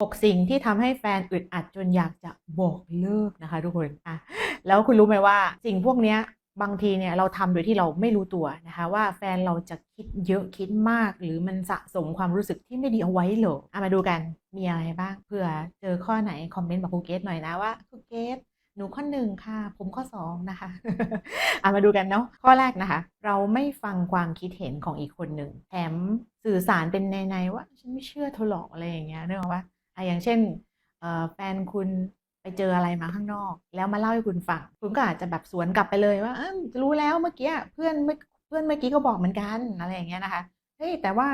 6 สิ่งที่ทำให้แฟนอึดอัดจนอยากจะบอกเลิกนะคะ ทุกคนอะแล้วคุณรู้ไหมว่าสิ่งพวกเนี้ยบางทีเนี่ยเราทำโดยที่เราไม่รู้ตัวนะคะว่าแฟนเราจะคิดเยอะคิดมาก หรือมันสะสมความรู้สึกที่ไม่ดีเอาไว้เหรออะมาดูกันมีอะไรบ้างเผื่อเจอข้อไหนคอมเมนต์บอกครูเกตหน่อยนะว่าครูเกตหนูข้อหนึ่งค่ะ ผมข้อสองนะคะเอะมาดูกันเนาะข้อแรกนะคะ เราไม่ฟังความคิดเห็นของอีกคนหนึ่งแถมสื่อสารเป็นในๆว่าฉันไม่เชื่อเธอหรอกอะไรอย่างเงี้ยนึกออกปะ อะอย่างเช่นแฟนคุณไปเจออะไรมาข้างนอก แล้วมาเล่าให้คุณฟังคุณก็อาจจะแบบสวนกลับไปเลยว่ารู้แล้วเมื่อกี้เพื่อนเพื่อนเมื่อกี้ก็บอกเหมือนกันอะไรอย่างเงี้ยนะคะเฮ้ยแต่ว่า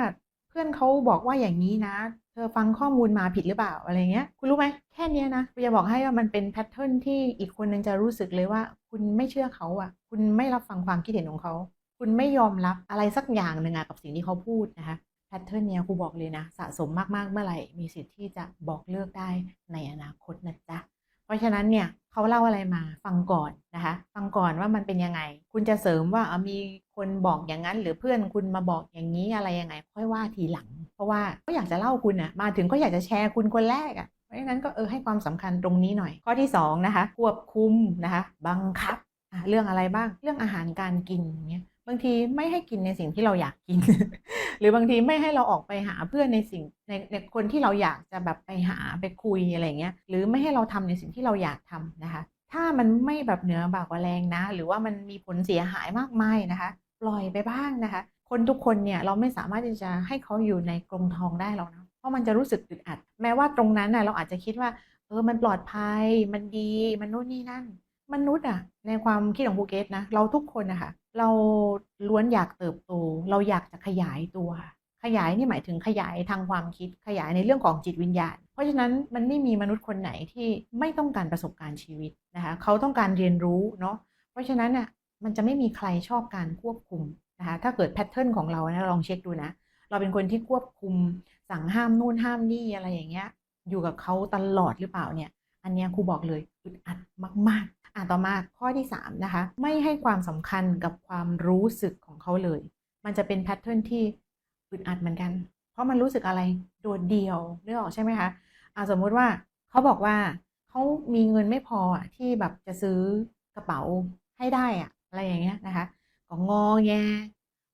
เพื่อนเขาบอกว่าอย่างนี้นะ เธอฟังข้อมูลมาผิดหรือเปล่าอะไรเงี้ย คุณรู้ไหมแค่นี้นะจะบอกให้ว่ามันเป็นแพทเทิร์นที่อีกคนนึงจะรู้สึกเลยว่า คุณไม่เชื่อเขาอะ คุณไม่รับฟังความคิดเห็นของเขา คุณไม่ยอมรับอะไรสักอย่างหนึ่งอะกับสิ่งที่เขาพูดนะคะ แพทเทิร์นเนี้ยครูบอกเลยนะ สะสมมากๆเมื่อไหร่ มีสิทธิ์ที่จะบอกเลิกได้ในอนาคตนะจ๊ะเพราะฉะนั้นเนี่ยเขาเล่าอะไรมาฟังก่อนนะคะ ฟังก่อนว่ามันเป็นยังไง คุณจะเสริมว่าามีคนบอกอย่างนั้น หรือเพื่อนคุณมาบอกอย่างนี้อะไรยังไง ค่อยว่าทีหลัง เพราะว่าก็อยากจะเล่าคุณอะมาถึงก็อยากจะแชร์คุณคนแรกอะเพราะฉะนั้นก็เออให้ความสำคัญตรงนี้หน่อย ข้อที่สองนะคะควบคุมนะคะ บังคับเรื่องอะไรบ้างเรื่องอาหารการกินอย่างเงี้ย บางทีไม่ให้กินในสิ่งที่เราอยากกิน หรือบางทีไม่ให้เราออกไปหาเพื่อนในสิ่งในในคนที่เราอยากจะแบบไปหาไปคุยอะไรเงี้ยหรือไม่ให้เราทำในสิ่งที่เราอยากทำนะคะ ถ้ามันไม่แบบเหนือบากว่าแรงนะ หรือว่ามันมีผลเสียหายมากมายนะคะ ปล่อยไปบ้างนะคะ คนทุกคนเนี่ยเราไม่สามารถที่จะให้เขาอยู่ในกรงทองได้หรอกนะเพราะมันจะรู้สึกอึดอัด แม้ว่าตรงนั้นน่ะเราอาจจะคิดว่าเออมันปลอดภัยมันดีมันนู่นนี่นั่น มนุษย์อะในความคิดของภูเก็ตนะเราทุกคนนะคะ เราล้วนอยากเติบโต เราอยากจะขยายตัว ขยายนี่หมายถึงขยายทางความคิดขยายในเรื่องของจิตวิญญาณ เพราะฉะนั้นมันไม่มีมนุษย์คนไหนที่ไม่ต้องการประสบการณ์ชีวิตนะคะเขาต้องการเรียนรู้เนาะเพราะฉะนั้นน่ะมันจะไม่มีใครชอบการควบคุมนะคะถ้าเกิดแพทเทิร์นของเรานะลองเช็คดูนะ เราเป็นคนที่ควบคุมสั่งห้ามนู่นห้ามนี่อะไรอย่างเงี้ยอยู่กับเขาตลอดหรือเปล่าเนี่ย อันนี้ครูบอกเลยอึดอัดมาก ๆ อะต่อมาข้อที่ 3 นะคะ ไม่ให้ความสำคัญกับความรู้สึกของเขาเลย มันจะเป็นแพทเทิร์นที่อึดอัดเหมือนกัน เพราะมันรู้สึกอะไรโดดเดี่ยวนึกออกใช่ไหมคะอะสมมุติว่าเขาบอกว่าเขามีเงินไม่พอที่แบบจะซื้อกระเป๋าให้ได้อะอะไรอย่างเงี้ยนะคะก็งอแง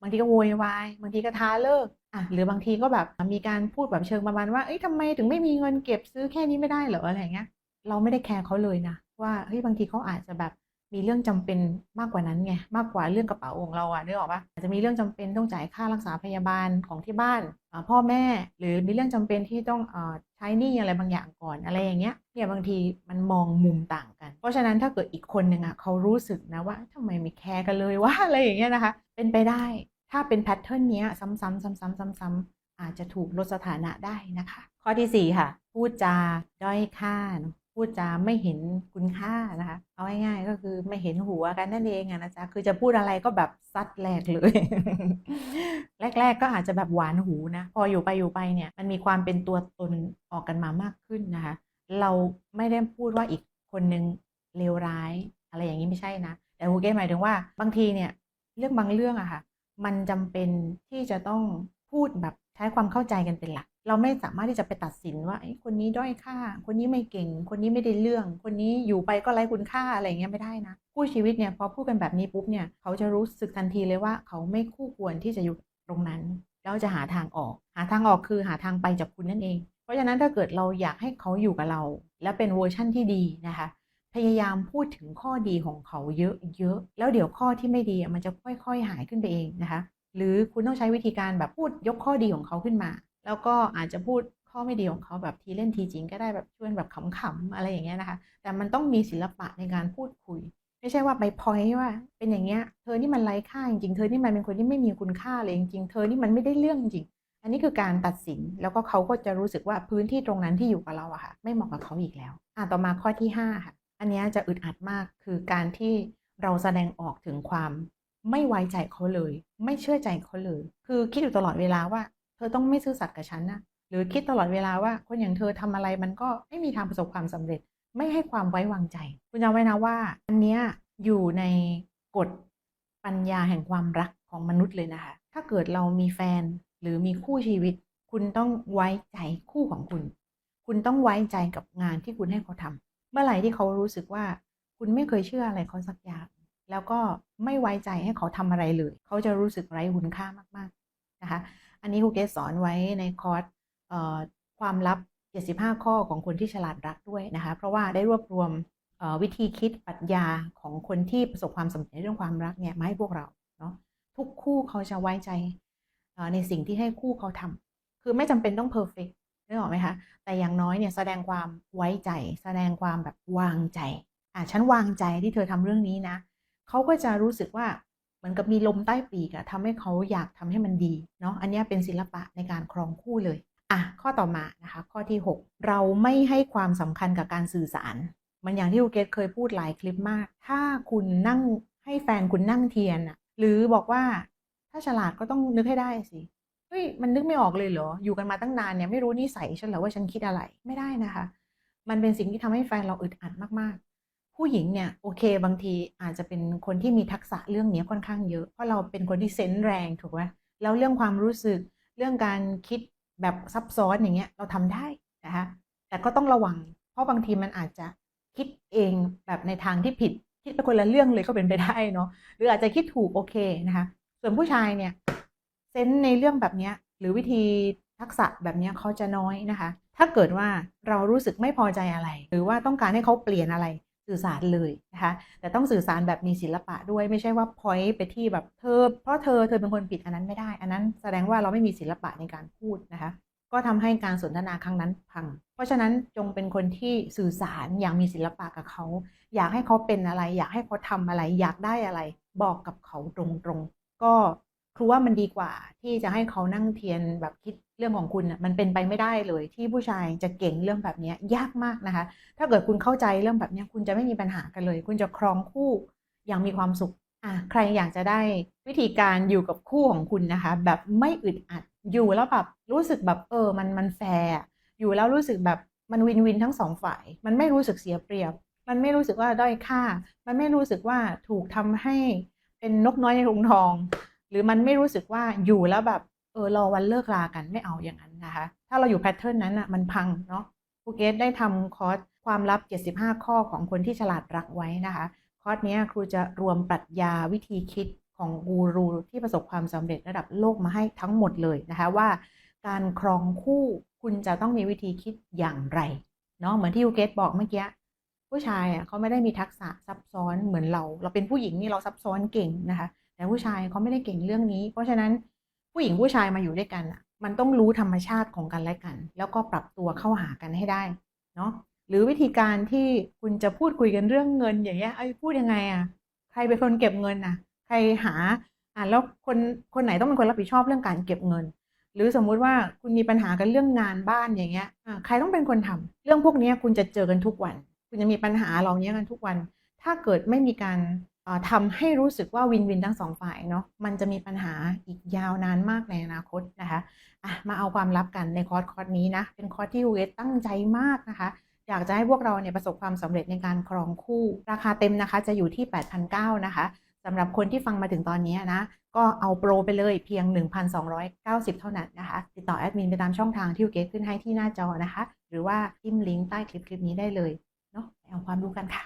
บางทีก็โวยวายบางทีก็ท้าเลิกอะหรือบางทีก็แบบมีการพูดแบบเชิงประมาณว่าเอ้ยทำไมถึงไม่มีเงินเก็บซื้อแค่นี้ไม่ได้เหรออะไรอย่างเงี้ย เราไม่ได้แคร์เขาเลยนะ ว่าเฮ้ยบางทีเขาอาจจะแบบมีเรื่องจำเป็นมากกว่านั้นไงมากกว่าเรื่องกระเป๋าของเราอะนึกออกปะอาจจะมีเรื่องจำเป็นต้องจ่ายค่ารักษาพยาบาลของที่บ้านพ่อแม่ หรือมีเรื่องจำเป็นที่ต้องอใช้หนี้อะไรบางอย่างก่อนอะไรอย่างเงี้ยเนี่ยบางทีมันมองมุมต่างกัน เพราะฉะนั้นถ้าเกิดอีกคนหนึ่งอะเขารู้สึกนะว่าทำไมไม่แคร์กันเลยว่าอะไรอย่างเงี้ยนะคะ เป็นไปได้ถ้าเป็นแพทเทิร์นเนี้ยซ้ำๆซ้ำๆซ้ำๆอาจจะถูกลดสถานะได้นะคะ ข้อที่ 4 ค่ะ พูดจาด้อยค่าเนอะ พูดจาไม่เห็นคุณค่านะคะ เอาง่ายๆก็คือไม่เห็นหัวกันนั่นเองอะนะจ๊ะคือจะพูดอะไรก็แบบซัดแหลกเลย แรก ๆ ก็อาจจะแบบหวานหูนะ พออยู่ไปอยู่ไปเนี่ย มันมีความเป็นตัวตนออกกันมามากขึ้นนะคะ เราไม่ได้พูดว่าอีกคนนึงเลวร้าย อะไรอย่างนี้ไม่ใช่นะ แต่ฮูเก้หมายถึงว่าบางทีเนี่ย เรื่องบางเรื่องอะค่ะ มันจำเป็นที่จะต้องพูดแบบใช้ความเข้าใจกันเป็นหลัก เราไม่สามารถที่จะไปตัดสินว่าคนนี้ด้อยค่า คนนี้ไม่เก่ง คนนี้ไม่ได้เรื่อง คนนี้อยู่ไปก็ไร้คุณค่าอะไรเงี้ยไม่ได้นะคู่ชีวิตเนี่ยพอพูดกันแบบนี้ปุ๊บเนี่ยเขาจะรู้สึกทันทีเลยว่าเขาไม่คู่ควรที่จะอยู่ตรงนั้นแล้วจะหาทางออก หาทางออกคือหาทางไปจากคุณนั่นเอง เพราะฉะนั้นถ้าเกิดเราอยากให้เขาอยู่กับเรา และเป็นเวอร์ชั่นที่ดีนะคะ พยายามพูดถึงข้อดีของเขาเยอะๆแล้วเดี๋ยวข้อที่ไม่ดีมันจะค่อยๆหายขึ้นไปเองนะคะ หรือคุณต้องใช้วิธีการแบบพูดยกข้อดีของเขาขึ้นมา แล้วก็อาจจะพูดข้อไม่ดีของเขาแบบทีเล่นทีจริงก็ได้แบบชวนแบบขำๆอะไรอย่างเงี้ยนะคะ แต่มันต้องมีศิลปะในการพูดคุย ไม่ใช่ว่าไปพอยว่า เป็นอย่างเงี้ยเธอนี่มันไร้ค่าจริงเธอนี่มันเป็นคนที่ไม่มีคุณค่าเลยจริงเธอนี่มันไม่ได้เรื่องจริง อันนี้คือการตัดสินแล้วก็เขาก็จะรู้สึกว่าพื้นที่ตรงนั้นที่อยู่กับเราอะค่ะ ไม่เหมาะกับเขาอีกแล้ว อะต่อมาข้อที่ห้าค่ะอันนี้จะอึดอัดมากคือการที่เราแสดงออกถึงความไม่ไว้ใจเขาเลย ไม่เชื่อใจเขาเลย คือคิดอยู่ตลอดเวลาว่า ธอต้องไม่ซื่อสัตย์กับฉันนะหรือคิดตลอดเวลาว่าคนอย่างเธอทำอะไรมันก็ไม่มีทางประสบความสำเร็จ ไม่ให้ความไว้วางใจ คุณจำไว้นะว่า อันเนี้ยอยู่ในกฎปัญญาแห่งความรักของมนุษย์เลยนะคะ ถ้าเกิดเรามีแฟนหรือมีคู่ชีวิต คุณต้องไว้ใจคู่ของคุณ คุณต้องไว้ใจกับงานที่คุณให้เขาทำเมื่อไหร่ที่เขารู้สึกว่า คุณไม่เคยเชื่ออะไรเขาสักอย่าง แล้วก็ไม่ไว้ใจให้เขาทำอะไรเลย เขาจะรู้สึกไร้คุณค่ามากๆนะคะ อันนี้ครูเกสสอนไว้ในคอร์สความลับ 75 ข้อของคนที่ฉลาดรักด้วยนะคะ เพราะว่าได้รวบรวมวิธีคิดปรัชญาของคนที่ประสบความสำเร็จในเรื่องความรักเนี่ยมาให้พวกเราเนาะทุกคู่เขาจะไว้ใจในสิ่งที่ให้คู่เขาทำคือไม่จำเป็นต้องเพอร์เฟกต์นึกออกไหมคะ แต่อย่างน้อยเนี่ยแสดงความไว้ใจ แสดงความแบบวางใจ อะฉันวางใจที่เธอทำเรื่องนี้นะ เขาก็จะรู้สึกว่า เหมือนกับมีลมใต้ปีกอะทำให้เขาอยากทำให้มันดีเนาะอันนี้เป็นศิลปะในการครองคู่เลยอะข้อต่อมานะคะ ข้อที่ 6 เราไม่ให้ความสำคัญกับการสื่อสาร มันอย่างที่ครูเกตเคยพูดหลายคลิปมาก ถ้าคุณนั่งให้แฟนคุณนั่งเทียนอะหรือบอกว่าถ้าฉลาดก็ต้องนึกให้ได้สิเฮ้ยมันนึกไม่ออกเลยเหรออยู่กันมาตั้งนานเนี่ยไม่รู้นิสัยฉันเหรอว่าฉันคิดอะไรไม่ได้นะคะ มันเป็นสิ่งที่ทำให้แฟนเราอึดอัดมาก ผู้หญิงเนี่ยโอเคบางทีอาจจะเป็นคนที่มีทักษะเรื่องนี้ค่อนข้างเยอะเพราะเราเป็นคนที่เซนส์แรงถูกไหมแล้วเรื่องความรู้สึกเรื่องการคิดแบบซับซ้อนอย่างเงี้ยเราทำได้นะคะแต่ก็ต้องระวัง เพราะบางทีมันอาจจะคิดเองแบบในทางที่ผิดคิดไปคนละเรื่องเลยก็เป็นไปได้เนาะหรืออาจจะคิดถูกโอเคนะคะส่วนผู้ชายเนี่ยเซนส์ในเรื่องแบบเนี้ยหรือวิธีทักษะแบบเนี้ยเขาจะน้อยนะคะ ถ้าเกิดว่าเรารู้สึกไม่พอใจอะไร หรือว่าต้องการให้เขาเปลี่ยนอะไร สื่อสารเลยนะคะแต่ต้องสื่อสารแบบมีศิลปะด้วยไม่ใช่ว่าพอยไปที่แบบเธอ เพราะเธอเธอเป็นคนผิดอันนั้นไม่ได้ อันนั้นแสดงว่าเราไม่มีศิลปะในการพูดนะคะ ก็ทำให้การสนทนาครั้งนั้นพัง เพราะฉะนั้นจงเป็นคนที่สื่อสารอย่างมีศิลปะกับเขา อยากให้เขาเป็นอะไร อยากให้เขาทำอะไร อยากได้อะไร บอกกับเขาตรงๆก็ครูว่ามันดีกว่าที่จะให้เขานั่งเทียนแบบคิด รื่องของคุณน่ะมันเป็นไปไม่ได้เลย ที่ผู้ชายจะเก่งเรื่องแบบนี้ยากมากนะคะ ถ้าเกิดคุณเข้าใจเรื่องแบบนี้คุณจะไม่มีปัญหากันเลย คุณจะครองคู่อย่างมีความสุขอะใครอยากจะได้วิธีการอยู่กับคู่ของคุณนะคะ แบบไม่อึดอัดอยู่แล้วแบบรู้สึกแบบเออมันมันแฟร์อยู่แล้วรู้สึกแบบมันวินวินทั้งสองฝ่าย มันไม่รู้สึกเสียเปรียบ มันไม่รู้สึกว่าด้อยค่า มันไม่รู้สึกว่าถูกทำให้เป็นนกน้อยในถุงทอง หรือมันไม่รู้สึกว่าอยู่แล้วแบบ เออรอวันเลิกลากันไม่เอาอย่างนั้นนะคะ ถ้าเราอยู่แพทเทิร์นนั้นอะมันพังเนาะภูเก็ตได้ทำคอร์สความลับ 75 ข้อของคนที่ฉลาดรักไว้นะคะ คอร์สเนี้ยครูจะรวมปรัชญาวิธีคิดของกูรูที่ประสบความสำเร็จระดับโลกมาให้ทั้งหมดเลยนะคะว่า การครองคู่คุณจะต้องมีวิธีคิดอย่างไรเนาะเหมือนที่ยูเกตบอกเมื่อกี้ผู้ชายอะเขาไม่ได้มีทักษะซับซ้อนเหมือนเรา เราเป็นผู้หญิงนี่เราซับซ้อนเก่งนะคะ แต่ผู้ชายเขาไม่ได้เก่งเรื่องนี้ เพราะฉะนั้น ผู้หญิงผู้ชายมาอยู่ด้วยกันอะ มันต้องรู้ธรรมชาติของกันและกัน แล้วก็ปรับตัวเข้าหากันให้ได้เนาะหรือวิธีการที่คุณจะพูดคุยกันเรื่องเงินอย่างเงี้ยไอ้พูดยังไงอะใครเป็นคนเก็บเงินอะ ใครหาอะแล้วคนคนไหนต้องเป็นคนรับผิดชอบเรื่องการเก็บเงิน หรือสมมุติว่าคุณมีปัญหากันเรื่องงานบ้านอย่างเงี้ยอะใครต้องเป็นคนทำเรื่องพวกนี้คุณจะเจอกันทุกวัน คุณจะมีปัญหาเหล่านี้กันทุกวัน ถ้าเกิดไม่มีการ ทำให้รู้สึกว่าวินวินทั้งสองฝ่ายเนาะมันจะมีปัญหาอีกยาวนานมากในอนาคตนะคะะมาเอาความลับกันในคอร์สคอร์สนี้นะเป็นคอร์สที่เวทตั้งใจมากนะคะอยากจะให้พวกเราเนี่ยประสบความสำเร็จในการครองคู่ ราคาเต็มนะคะจะอยู่ที่ 8,900นะคะสำหรับคนที่ฟังมาถึงตอนนี้นะ ก็เอาโปรไปเลยเพียง 1,290 เท่านั้นนะคะ ติดต่อแอดมินไปตามช่องทางที่เกตขึ้นให้ที่หน้าจอนะคะ หรือว่าจิ้มลิงก์ใต้คลิปคลิปนี้ได้เลยเนาะไปเอาความรู้กันค่ะ